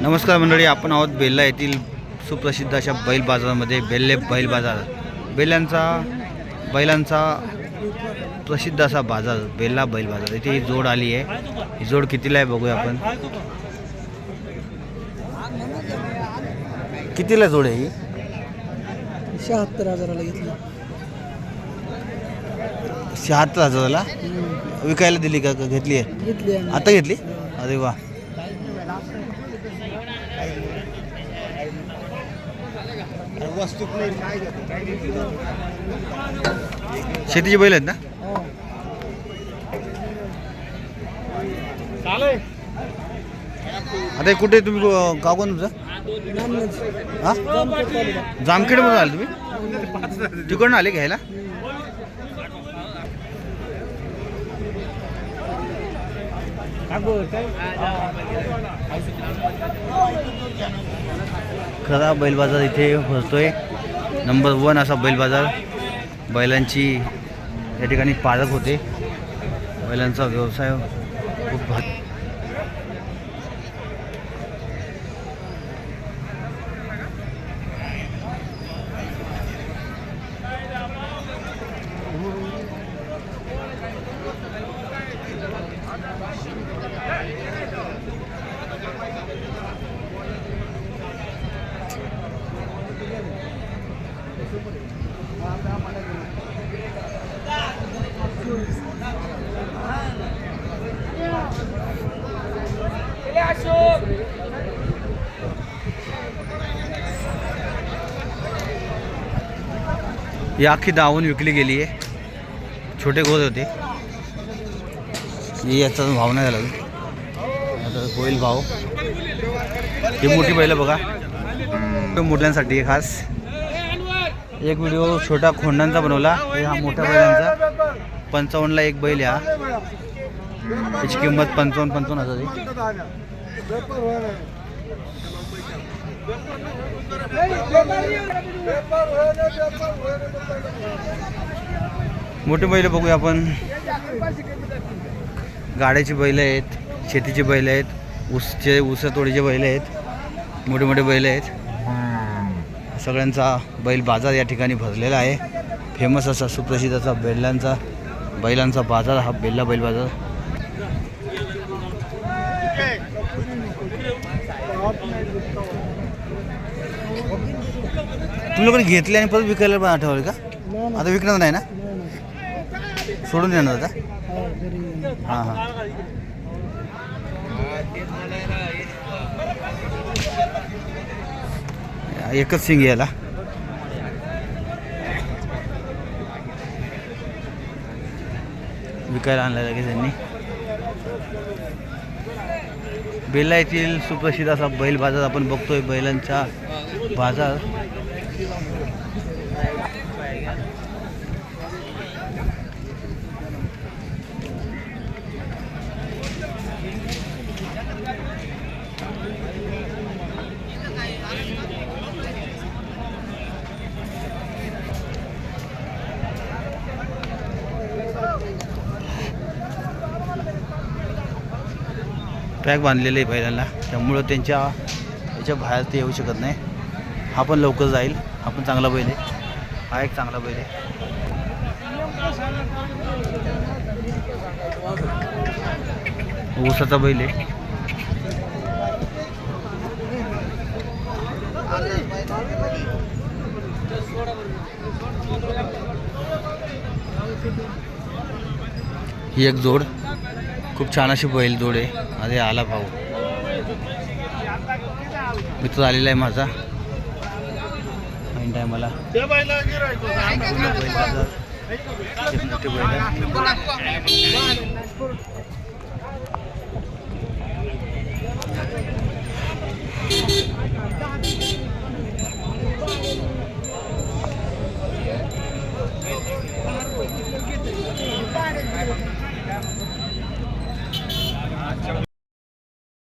नमस्कार मंडळी आपण आहोत बेल्ला येथील सुप्रसिद्ध अशा बैल बाजारामध्ये बेल्ले बैल बाजार. बैलांचा बैलांचा प्रसिद्ध असा बाजार बेल्ला बैल बाजार. इथे ही जोड आली आहे. ही जोड कितीला आहे बघूया आपण. कितीला जोड आहे ही? शहात्तर हजाराला घेतली. शहात्तर हजाराला? विकायला दिली का का घेतली आहे घेतली. आता घेतली अरे वा शेतीची बैल आहेत ना. आता हे कुठे तुम्ही गाव कोण तुमचं. हा. जामखेडमधून आले तुम्ही तिकडून आले घ्यायला खरा बैल बाजार इथे भरतोय नंबर वन असा बैल बाजार. बैलांची या ठिकाणी पालक होते. बैलांचा व्यवसाय खूप ही अख्खी दावून विकली गेली आहे. छोटे गोद होते. ही याचा भाव नाही झाला आता होईल भाव. ही मोठी बैल बघा. तो मोठ्यांसाठी खास. एक व्हिडिओ छोटा खोंडांचा बनवला. हा मोठ्या बैलांचा. पंचावन्नला एक बैल या. हा त्याची किंमत पंचावन्न पंचावन्न हजार मोठे बैल बघूया आपण. गाड्याची बैल आहेत शेतीची बैल आहेत ऊसचे ऊस तोडीचे बैल आहेत मोठे मोठे बैल आहेत. सगळ्यांचा बैल बाजार या ठिकाणी भरलेला आहे. फेमस असा सुप्रसिद्ध असा बैलांचा बैलांचा बाजार हा बेल्ला बैल बाजार. तुम्ही लोकांनी घेतले आणि परत विकायला पण आठवले का? आता विकणार नाही ना? सोडून देणार आता? हां हां. एकच सिंग याला. विकायला आणला लगेच त्यांनी बेला येथील सुप्रसिद्ध असा बैल बाजार आपण बघतोय बैलांचा बाजार. पॅक बांधलेलं आहे बैलांना. त्यामुळं त्यांच्या याच्या बाहेर ते येऊ शकत नाही. हा पण लवकर जाईल. हा पण चांगला बैल आहे. हा एक चांगला बैल आहे. ऊसाचा बैल आहे. ही एक जोड. खूप छान अशी बैल जोड. आहे अरे आला भाऊ. मित्र आलेला आहे माझा. टायमाला. मोठे